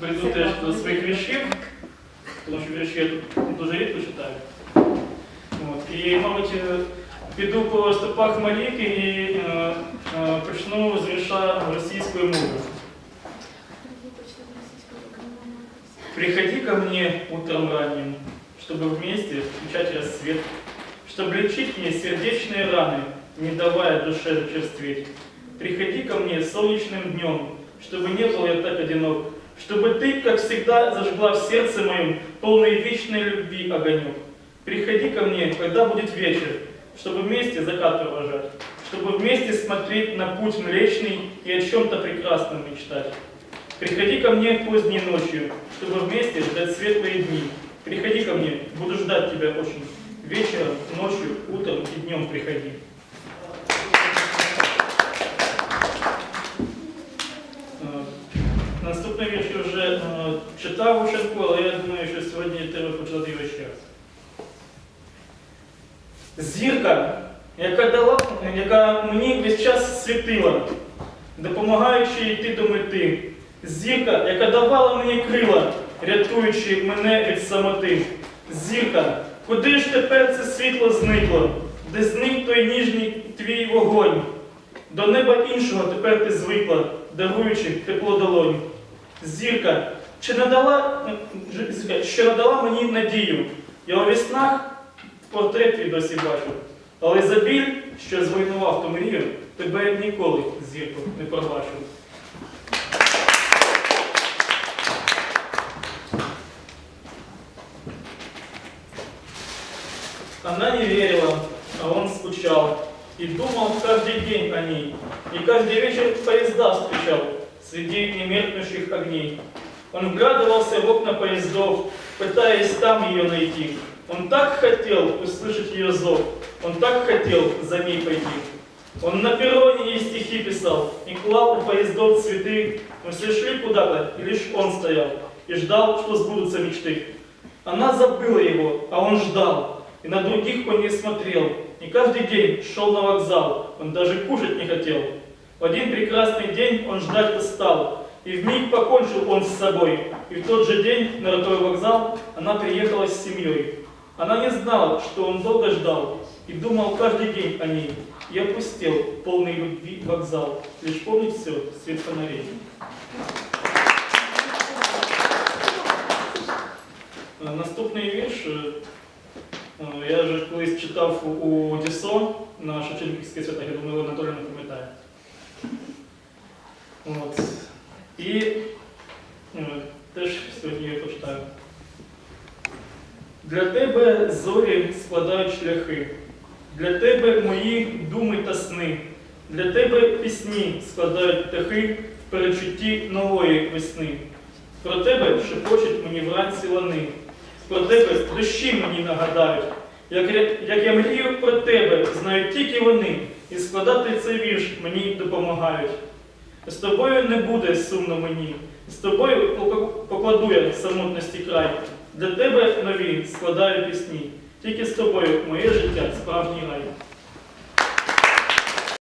прийду теж до своїх віршів, тому що вірші я тут дуже рідко читаю. От. І, мабуть, е, піду по стопах Маліки і е, е, почну з вірша російською мовою. Приходи ко мне утром ранним, чтобы вместе встречать рассвет, чтобы лечить мне сердечные раны, не давая душе зачерстветь. Приходи ко мне солнечным днем, чтобы не был я так одинок, чтобы ты, как всегда, зажгла в сердце моем полный вечной любви огонек. Приходи ко мне, когда будет вечер, чтобы вместе закат провожать, чтобы вместе смотреть на путь млечный и о чем-то прекрасном мечтать. Приходи ко мне поздней ночью, чтобы вместе ждать светлые дни. Приходи ко мне, буду ждать тебя очень. Вечером, ночью, утром и днем приходи. Читав у Шевку, але я думаю, що сьогодні треба почати його ще раз. Зірка, яка, дала, яка мені весь час світила, допомагаючи йти до мети. Зірка, яка давала мені крила, рятуючи мене від самоти. Зірка, куди ж тепер це світло зникло, де зник той ніжний твій вогонь? До неба іншого тепер ти звикла, даруючи тепло долонь. Зірка, чи надала, е, що надала мені надію. Я у віснах портрет твій досі бачу. Але за біль, що зруйнував ту мрію, тебе ніколи, зірко, не пробачу. Она не верила, а он скучал и думал каждый день о ней. И каждый вечер поезда встречал среди немеркнущих огней. Он вглядывался в окна поездов, пытаясь там ее найти. Он так хотел услышать ее зов, он так хотел за ней пойти. Он на перроне ей стихи писал и клал у поездов цветы. Мы все шли куда-то, и лишь он стоял и ждал, что сбудутся мечты. Она забыла его, а он ждал, и на других он не смотрел. И каждый день шел на вокзал, он даже кушать не хотел. В один прекрасный день он ждать устал, и вмиг покончил он с собой. И в тот же день на ротой вокзал она приехала с семьей. Она не знала, что он долго ждал, и думал каждый день о ней. И опустел полный любви вокзал, лишь помнить все, свет фонарей. Е, Наступний вірш. е, е, Я вже колись читав у- у Дісо на Шевченківських святах, я думаю, Анатолій не пам'ятає. От. І е, теж сьогодні я почитаю. Для тебе зорі складають шляхи, для тебе мої думи та сни, для тебе пісні складають птахи в перечутті нової весни. Про тебе шепочуть мені вранці лани, про тебе дощі мені нагадають. Як, як я мрію про тебе, знають тільки вони, і складати цей вірш мені допомагають. З тобою не буде сумно мені, з тобою покладу я самотності край. Для тебе нові складаю пісні, тільки з тобою моє життя справжній рай.